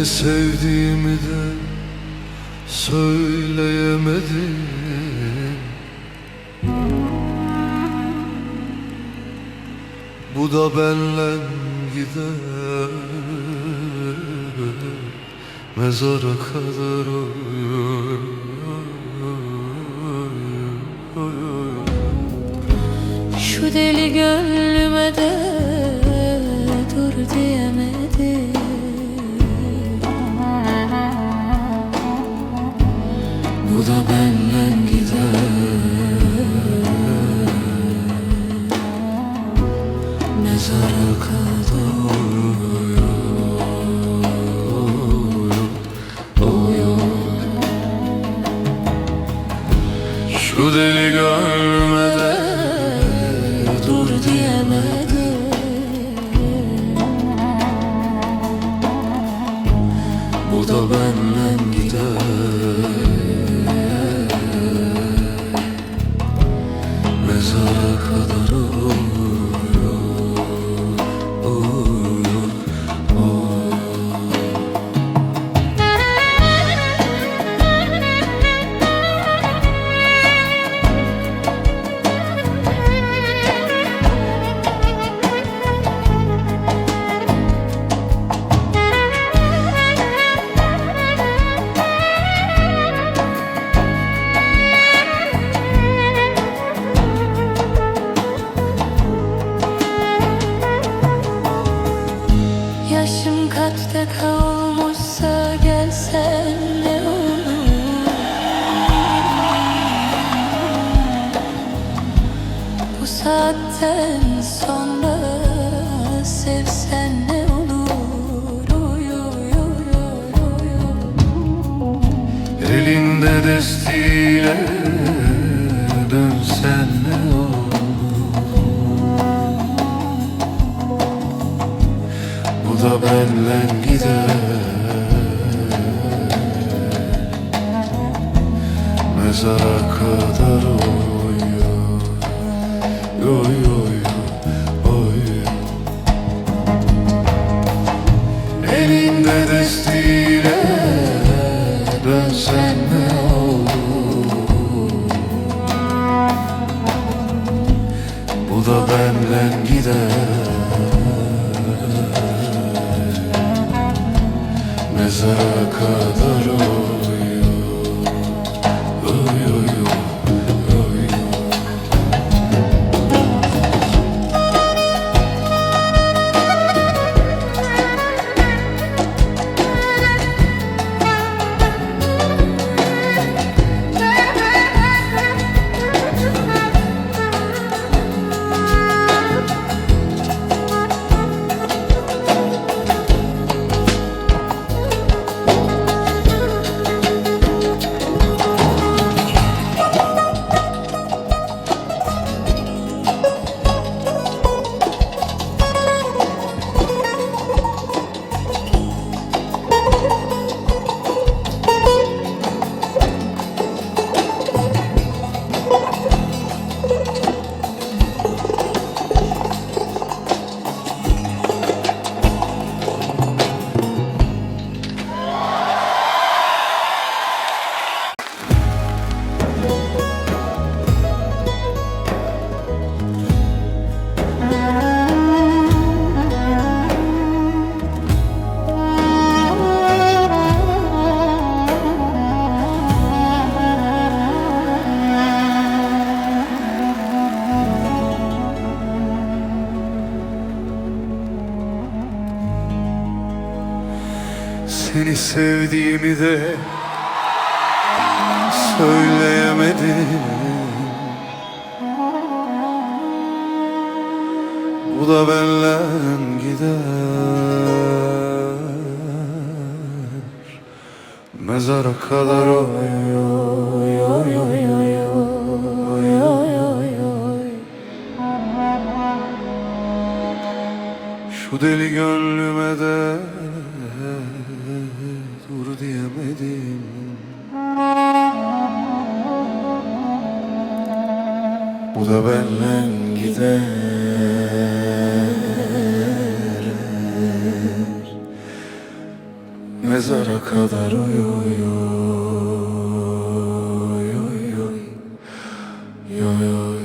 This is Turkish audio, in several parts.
Seni sevdiğimi de söyleyemedim Bu da benle gider Mezara kadar. Şu deli gönlüme de dur diyemedim Şu deli görmede dur diyemedim. Bu da benden the coast. Da benden gider. Mezara kadar oy oy oy oy Elinde destiyle dönsen ne olur Bu da benden gider Mezara kadar oy Seni sevdiğimi de söyleyemedim. Bu da benden gider. Mezara kadar oy oy oy oy oy oy oy oy. Şu deli gönlüme de göremedim Bu da benden gider Mezara kadar uyuyor Yo yo yo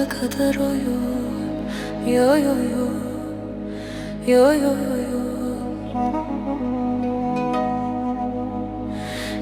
Mezara kadar oyun Yo yo yo. Yo yo yo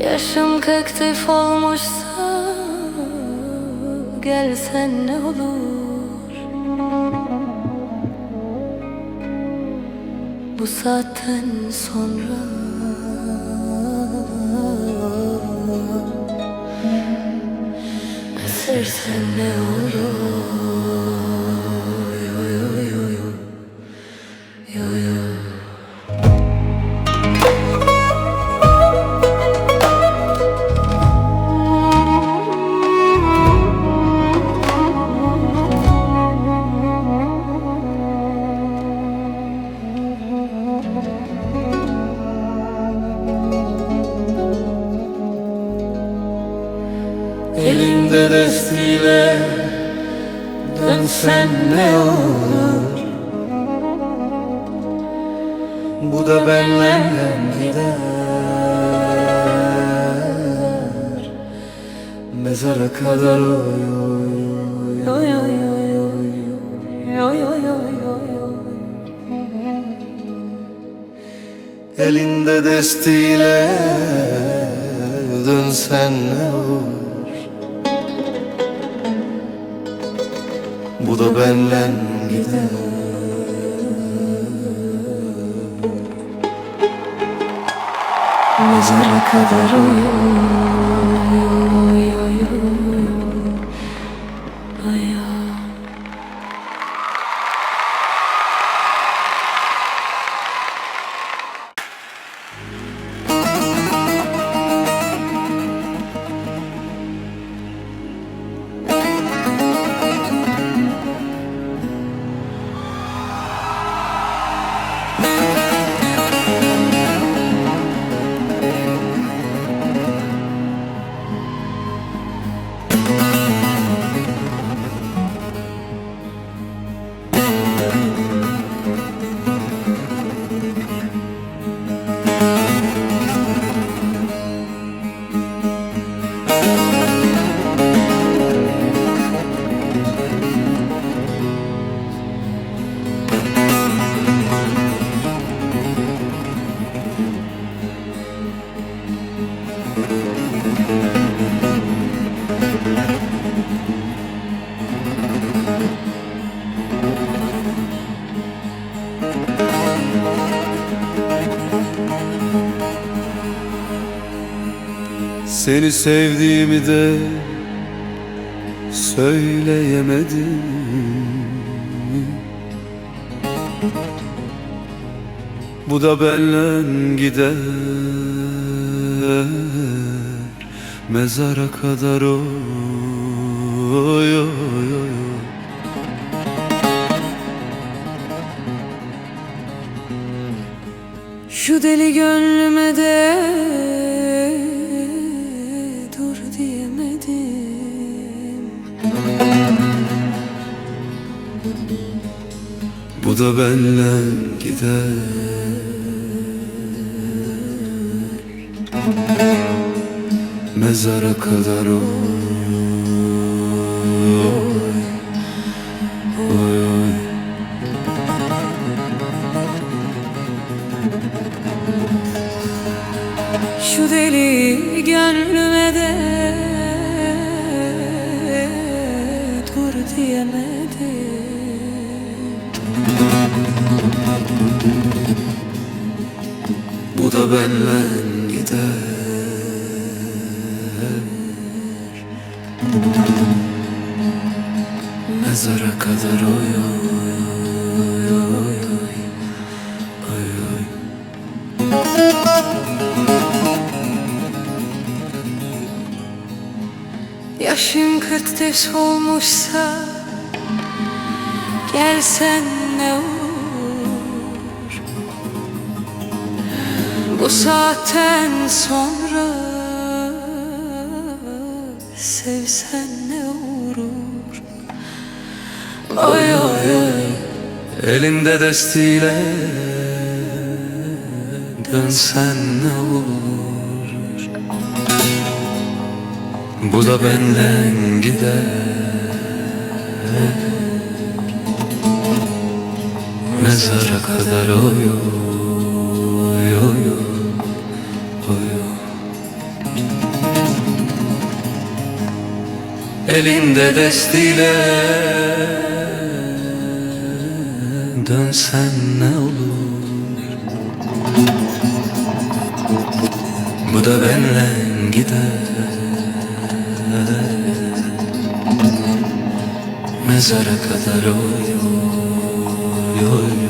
Yaşım kektif olmuşsa Gelsen ne olur? Bu saatten sonra Esersen ne olur Mezara kadar oy oy oy Yo yo yo yo yo Elinde destiyle Dönsen ne olur? Bu da benden gider. Mezara kadar oy Seni sevdiğimi de söyleyemedim. Bu da benden gider. Mezara kadar oy oy oy. Şu deli gönlüme de Bu da benden gider. Mezara kadar oy. Şu deli gönlüme de da benden gider. Mezara kadar oy oy oy oy oy. Oy Yaşın kırk olmuşsa Gelsen ne olur Bu saatten sonra Sevsen ne olur? Oy oy oy Elinde destiyle Dönsen ne olur? Bu da benden gider. Mezara kadar oy oy Elinde destiyle Dönsen ne olur? Bu da benle gider. Mezara kadar oy oy oy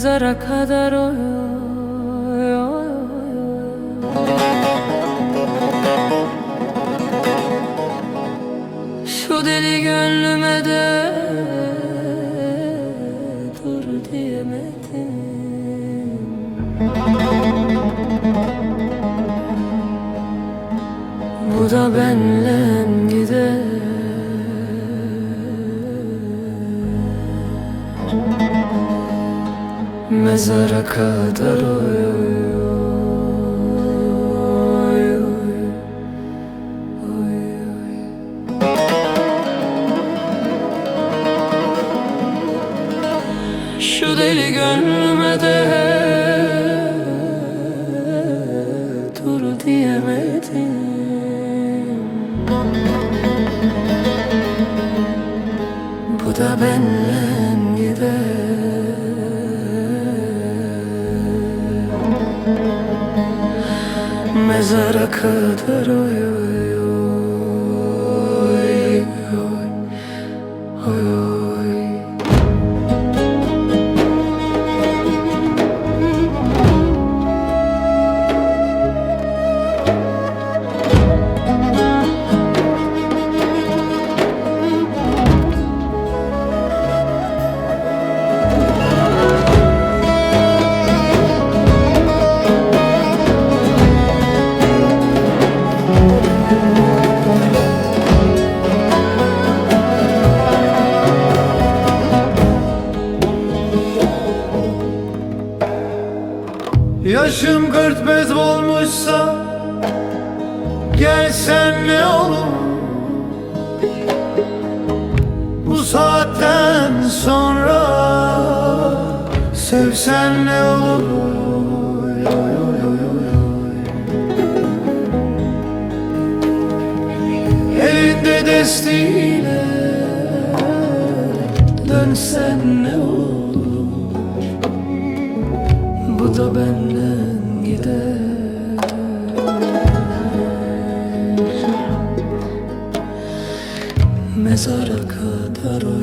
Mezara kadar oy. Şu deli gönlüme de dur diyemedim Bu da benle Mezara kadar Şu deli gönlüme de dur diyemedim. Bu da benle Mezara kadar oy Sevsen ne olur? Elinde destiyle Dönsen ne olur? Bu da benden gider. Mezara kadar oy